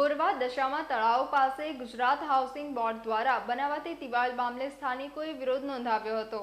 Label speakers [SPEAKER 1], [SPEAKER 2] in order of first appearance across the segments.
[SPEAKER 1] ગોરવા દશામાં તળાવ પાસે Gujarat housing board દ્વારા બનાવાતી દિવાલ મામલે સ્થાનિકોએ વિરોધ નોંધાવ્યો હતો.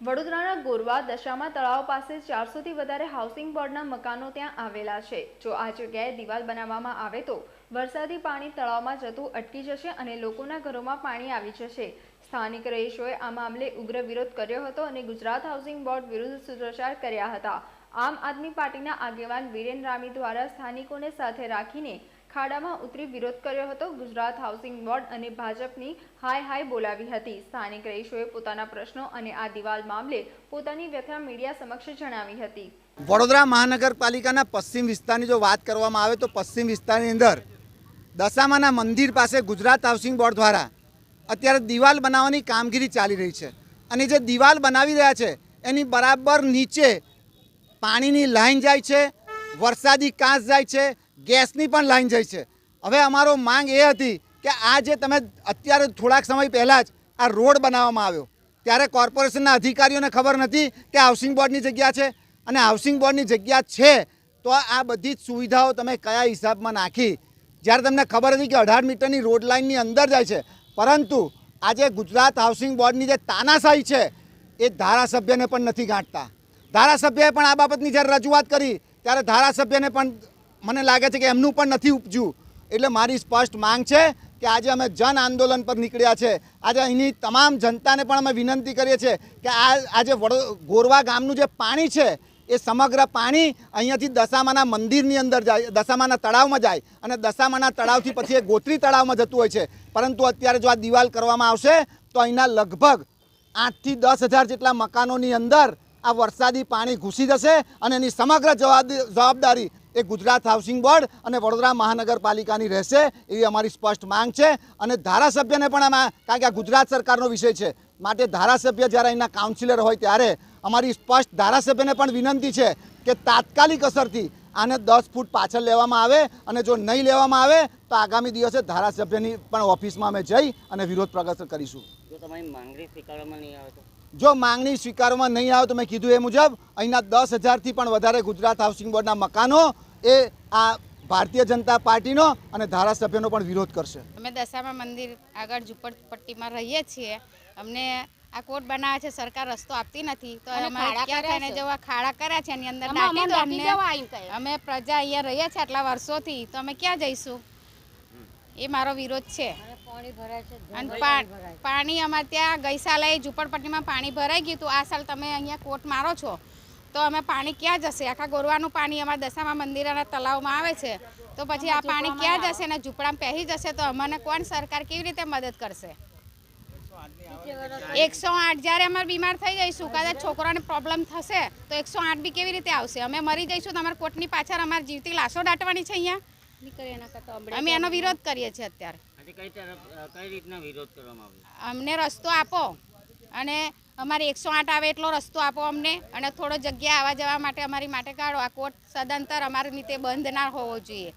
[SPEAKER 1] વડોદરાના ગોરવા દશામાં તળાવ પાસે ચારસોથી વધારે હાઉસિંગ બોર્ડના મકાનો ત્યાં આવેલા છે. જો આ જગ્યાએ દિવાલ બનાવવામાં આવે તો વરસાદી પાણી તળાવમાં જતું અટકી જશે અને લોકોના ઘરોમાં પાણી આવી જશે. સ્થાનિક રહીશોએ આ મામલે ઉગ્ર વિરોધ કર્યો હતો અને ગુજરાત હાઉસિંગ બોર્ડ વિરુદ્ધ સૂત્રોચ્ચાર કર્યા હતા. આમ આદમી પાર્ટીના આગેવાન વિરેન રામી દ્વારા સ્થાનિકોને સાથે રાખીને ખાડામાં ઉતરી વિરોધ કર્યો હતો. ગુજરાત હાઉસિંગ બોર્ડ અને ભાજપની હાય હાય બોલાવી હતી. સ્થાનિક રહીશોએ પોતાના પ્રશ્નો અને આ દિવાલ મામલે પોતાની વ્યથા મીડિયા સમક્ષ જણાવી હતી.
[SPEAKER 2] વડોદરા મહાનગરપાલિકાના પશ્ચિમ વિસ્તારની જો વાત કરવામાં આવે તો પશ્ચિમ વિસ્તારની અંદર દશામાના મંદિર પાસે ગુજરાત હાઉસિંગ બોર્ડ દ્વારા અત્યારે દિવાલ બનાવવાની કામગીરી ચાલી રહી છે. અને જે દિવાલ બનાવી રહ્યા છે, એની બરાબર નીચે પાણીની લાઈન જાય છે, વરસાદી કાંસ જાય છે ગેસની પણ લાઈન જાય છે. હવે અમારો માંગ એ હતી કે આ જે તમે અત્યારે થોડાક સમય પહેલાં જ આ રોડ બનાવવામાં આવ્યો. ત્યારે કોર્પોરેશનના અધિકારીઓને ખબર નથી કે હાઉસિંગ બોર્ડની જગ્યા છે. અને હાઉસિંગ બોર્ડની જગ્યા છે તો આ બધી જ સુવિધાઓ તમે કયા હિસાબમાં નાખી? જ્યારે તમને ખબર હતી કે અઢાર મીટરની રોડ લાઇનની અંદર જાય છે. પરંતુ આજે ગુજરાત હાઉસિંગ બોર્ડની જે તાનાશાહી છે એ ધારાસભ્યને પણ નથી ગાંઠતા. ધારાસભ્યએ પણ આ બાબતની જ્યારે રજૂઆત કરી, ત્યારે ધારાસભ્યને પણ મને લાગે છે કે એમનું પણ નથી ઉપજ્યું. એટલે મારી સ્પષ્ટ માંગ છે કે આજે અમે જન આંદોલન પર નીકળ્યા છે. આજે અહીંની તમામ જનતાને પણ અમે વિનંતી કરીએ છીએ કે આ આજે વડો ગોરવા ગામનું જે પાણી છે, એ સમગ્ર પાણી અહીંયાથી દશામાના મંદિરની અંદર જાય દશામાના તળાવમાં જાય અને દશામાના તળાવથી પછી એ ગોત્રી તળાવમાં જતું હોય છે. પરંતુ અત્યારે જો આ દિવાલ કરવામાં આવશે, તો અહીંના લગભગ આઠથી દસ હજાર જેટલા મકાનોની અંદર આ વરસાદી પાણી ઘૂસી જશે અને એની સમગ્ર જવાબ- જવાબદારી એ ગુજરાત હાઉસિંગ બોર્ડ અને વડોદરા મહાનગરપાલિકાની રહેશે એવી અમારી સ્પષ્ટ માંગ છે. અને ધારાસભ્યને પણ આમાં કારણ કે આ ગુજરાત સરકારનો વિષય છે, માટે ધારાસભ્ય જ્યારે અહીંના કાઉન્સિલર હોય ત્યારે અમારી સ્પષ્ટ ધારાસભ્યને પણ વિનંતી છે કે તાત્કાલિક અસરથી આને દસ ફૂટ પાછળ લેવામાં આવે અને જો નહીં લેવામાં આવે તો આગામી દિવસે ધારાસભ્યની પણ ઓફિસમાં અમે જઈ અને વિરોધ પ્રદર્શન કરીશું.
[SPEAKER 3] જો તમારી માંગણી સ્વીકારવામાં નહીં આવે તો?
[SPEAKER 2] જો માંગણી સ્વીકારવામાં નહીં આવે તો મેં કીધું એ મુજબ અહીંના દસ હજારથી પણ વધારે ગુજરાત હાઉસિંગ બોર્ડના મકાનો એ આ ભારતીય જનતા પાર્ટીનો અને ધારાસભ્યનો પણ વિરોધ કરશે.
[SPEAKER 4] અમે દશામા મંદિર આગળ ઝુંપડપટ્ટીમાં રહીએ છીએ. અમને આ કોર્ટ બનાવે છે સરકાર રસ્તો આપતી નથી. તો
[SPEAKER 5] છે.
[SPEAKER 4] જવા ખાડા કર્યા છે એની અંદર. અમે પ્રજા અહીંયા રહીએ છીએ આટલા વર્ષોથી. તો અમે ક્યાં જઈશું? એ મારો વિરોધ છે. અને પાણી અમારે ત્યાં ગઈ સાલે ઝુંપડપટ્ટીમાં પાણી ભરાઈ ગયું હતું. આ સાલ તમે અહીંયા કોટ મારો છો તો અમે પાણી ક્યાં જશે? આખા ગોરવાનું પાણી અમારા મંદિર મંદિરના તલાવમાં આવે છે. તો પછી આ પાણી ક્યાં જશે ને ઝૂંપડામાં પહેરી જશે તો અમને કોણ સરકાર કેવી રીતે મદદ કરશે? એકસો આઠ જ્યારે અમારે બીમાર થઈ જઈશું કદાચ છોકરાને પ્રોબ્લેમ થશે તો એકસો આઠ બી કેવી રીતે આવશે? અમે મરી જઈશું તો અમારા કોર્ટની પાછળ અમારે જીવતી લાશો દાટવાની છે અહીંયા? અમે એનો વિરોધ કરીએ છીએ અત્યારે. અમને રસ્તો આપો. અને અમારે એકસો આઠ આવે એટલો રસ્તો આપો અમને. અને થોડો જગ્યા આવવા જવા માટે અમારી માટે કાઢો. આ કોર્ટ સદંતર અમારી રીતે બંધ ના હોવો જોઈએ.